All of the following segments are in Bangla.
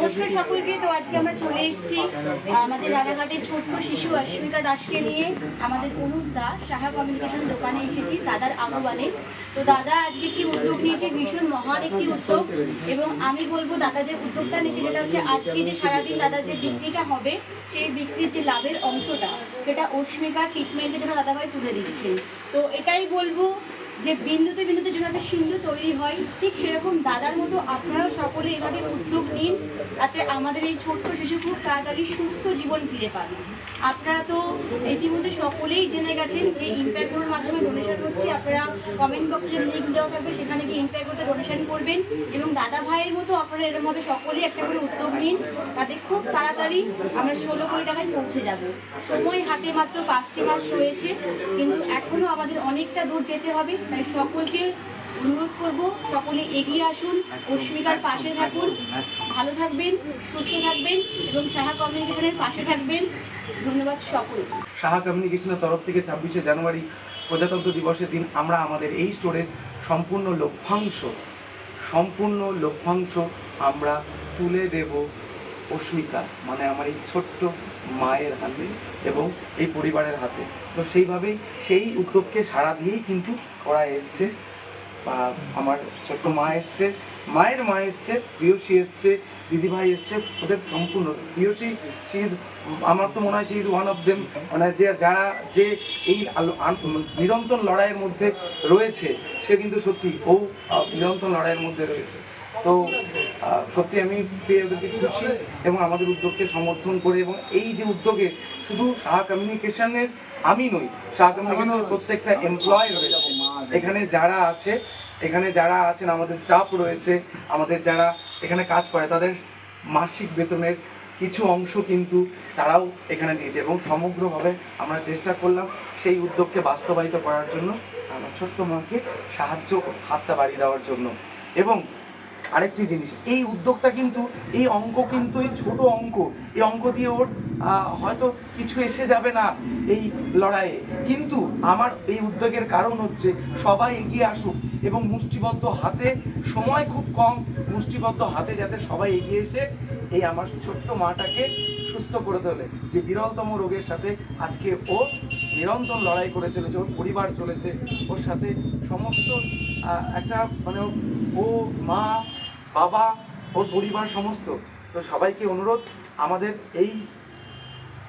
নমস্কার সকলকে। তো আজকে আমরা চলে এসেছি আমাদের রানাঘাটের ছোট্ট শিশু অশ্মিকা দাসকে নিয়ে। আমাদের অনুপ দা, সাহা কমিউনিকেশন দোকানে এসেছি, দাদার আহ্বানে। তো দাদা আজকে একটি উদ্যোগ নিয়েছে, ভীষণ মহান একটি উদ্যোগ। এবং আমি বলব, দাদা যে উদ্যোগটা নিয়েছে, সেটা হচ্ছে আজকে যে সারাদিন দাদার যে বিক্রিটা হবে, সেই বিক্রির যে লাভের অংশটা, সেটা অস্মিকা ট্রিটমেন্টের জন্য দাদাভাই তুলে দিচ্ছে। তো এটাই বলব যে বিন্দুতে বিন্দুতে যেভাবে সিন্ধু তৈরি হয়, ঠিক সেরকম দাদার মতো আপনারা সকলে এভাবে উদ্যোগ নিন তাতে আমাদের এই ছোট্ট শিশু খুব তাড়াতাড়ি সুস্থ জীবন ফিরে পাবে। আপনারা তো ইতিমধ্যে সকলেই জেনে গেছেন যে ইম্প্যাক্টোর মাধ্যমে ডোনেশন হচ্ছে। আপনারা কমেন্ট বক্সে লিঙ্ক দেওয়া থাকবে, সেখানে গিয়ে ইম্প্যাক্টোতে ডোনেশন করবেন এবং দাদা ভাইয়ের মতো আপনারা এরমভাবে সকলেই একটা করে উদ্যোগ নিন। তাতে খুব তাড়াতাড়ি আমরা ষোলো কোটি টাকায় পৌঁছে যাব। সময় হাতে মাত্র পাঁচটি মাস রয়েছে, কিন্তু এখনও আমাদের অনেকটা দূর যেতে হবে। তাই সকলকে অনুরোধ করব, সকলে এগিয়ে আসুন অস্মিকার পাশে থাকুন। ভালো থাকবেন, সুস্থ থাকবেন এবং সাহা কমিউনিকেশনের পাশে থাকবেন। ধন্যবাদ সকল সাহা কমিউনিকেশনের তরফ থেকে ছাব্বিশে জানুয়ারি প্রজাতন্ত্র দিবসের দিন আমরা আমাদের এই স্টোরের সম্পূর্ণ লভ্যাংশ সম্পূর্ণ লভ্যাংশ আমরা তুলে দেব অস্মিকা মানে আমার এই ছোট্ট মায়ের হাতে এবং এই পরিবারের হাতে। তো সেইভাবেই সেই উদ্যোগকে সাড়া দিয়েই কিন্তু ওরা এসছে। আমার ছোট্ট মা এসছে, মায়ের মা এসছে, প্রিয়সী এসছে, দিদিভাই এসছে, ওদের সম্পূর্ণ পিউসি শি ইজ আমার তো মনে হয় she is one of them মানে যে যারা, যে এই আন- নিরন্তর লড়াইয়ের মধ্যে রয়েছে, সে কিন্তু সত্যি ও নিরন্তর লড়াইয়ের মধ্যে রয়েছে। তো সত্যি আমি পেয়ে খুশি এবং আমাদের উদ্যোগকে সমর্থন করে এবং এই যে উদ্যোগে শুধু সাহা কমিউনিকেশনের আমি নই সাহা কমিউনিকেশনের প্রত্যেকটা এমপ্লয় রয়েছে। এখানে যারা আছে, এখানে যারা আছেন, আমাদের স্টাফ রয়েছে, আমাদের যারা এখানে কাজ করে, তাদের মাসিক বেতনের কিছু অংশ কিন্তু তারাও এখানে দিয়েছে এবং সমগ্রভাবে আমরা চেষ্টা করলাম সেই উদ্যোগকে বাস্তবায়িত করার জন্য, আমার ছোট্ট মাকে সাহায্য হাতটা বাড়িয়ে দেওয়ার জন্য। এবং আরেকটি জিনিস, এই উদ্যোগটা কিন্তু, এই অঙ্ক কিন্তু, এই ছোট অঙ্ক, এই অঙ্ক দিয়ে ওর হয়তো কিছু এসে যাবে না এই লড়াইয়ে। কিন্তু আমার এই উদ্যোগের কারণ হচ্ছে সবাই এগিয়ে আসুক এবং মুষ্টিবদ্ধ হাতে, সময় খুব কম, মুষ্টিবদ্ধ হাতে যাতে সবাই এগিয়ে এসে এই আমার ছোট্ট মাটাকে সুস্থ করে তোলে। যে বিরলতম রোগের সাথে আজকে ও নিরন্তর লড়াই করে চলেছে, ওর পরিবার চলেছে, ওর সাথে সমস্ত একটা মানে ও মা বাবা ওর পরিবার সমস্ত। তো সবাইকে অনুরোধ, আমাদের এই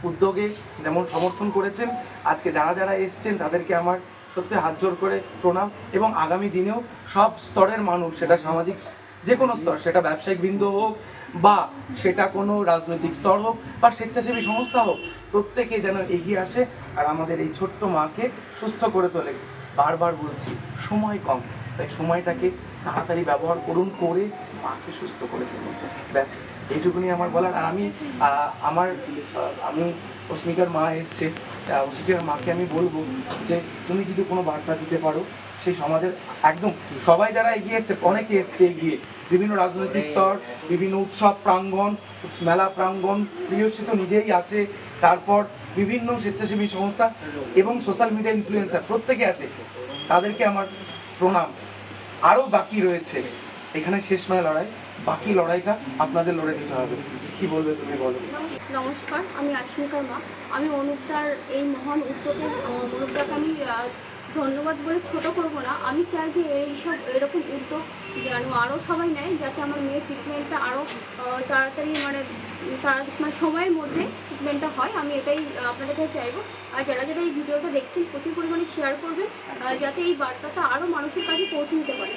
উদ্যোগে যেমন সমর্থন করেছেন, আজকে যারা যারা এসছেন তাদেরকে আমার সত্যি হাত জোর করে প্রণাম এবং আগামী দিনেও সব স্তরের মানুষ, সেটা সামাজিক যে কোনো স্তর, সেটা ব্যবসায়িক বৃন্দ হোক বা সেটা কোনো রাজনৈতিক স্তর হোক বা স্বেচ্ছাসেবী সংস্থা হোক, প্রত্যেকে যেন এগিয়ে আসে আর আমাদের এই ছোট্ট মাকে সুস্থ করে তোলে। বারবার বলছি, সময় কম। তাই সময়টাকে তাড়াতাড়ি ব্যবহার করুন করে মাকে সুস্থ করে তুলুন। ব্যাস এইটুকুনি আমার বলার। আর আমি আমার আমি অস্মিকার মা এসছে। অস্মিকার মাকে আমি বলব যে তুমি যদি কোনো বার্তা দিতে পারো সেই সমাজের একদম সবাই যারা এগিয়ে এসছে অনেকে এসছে এগিয়ে। বিভিন্ন রাজনৈতিক স্তর বিভিন্ন উৎসব প্রাঙ্গণ মেলা প্রাঙ্গণ প্রিয়সী তো নিজেই আছে। তারপর বিভিন্ন স্বেচ্ছাসেবী সংস্থা এবং সোশ্যাল মিডিয়া ইনফ্লুয়েন্সার প্রত্যেকে আছে। তাদেরকে আমার প্রণাম। আরও বাকি রয়েছে। এখানে শেষ নয় লড়াই। বাকি লড়াইটা আপনাদের লড়ে নিতে হবে। কি বলবে তুমি বলো? নমস্কার, আমি আশ্মিকার মা আমি অনুপদার এই মহান উদ্যোগে অনুপদাকে আমি ধন্যবাদ বলে ছোট করব না। আমি চাই যে এইসব এরকম উদ্যোগ যেন আরও সবাই নেয়, যাতে আমার মেয়ের ট্রিটমেন্টটা আরও তাড়াতাড়ি মানে তাড়াতাড়ি মানে সময়ের মধ্যে ট্রিটমেন্টটা হয়। আমি এটাই আপনাদের কাছে চাইব। আর যারা যারা এই ভিডিওটা দেখছেন, প্রচুর পরিমাণে শেয়ার করবেন যাতে এই বার্তাটা আরও মানুষের কাছে পৌঁছে দিতে পারে।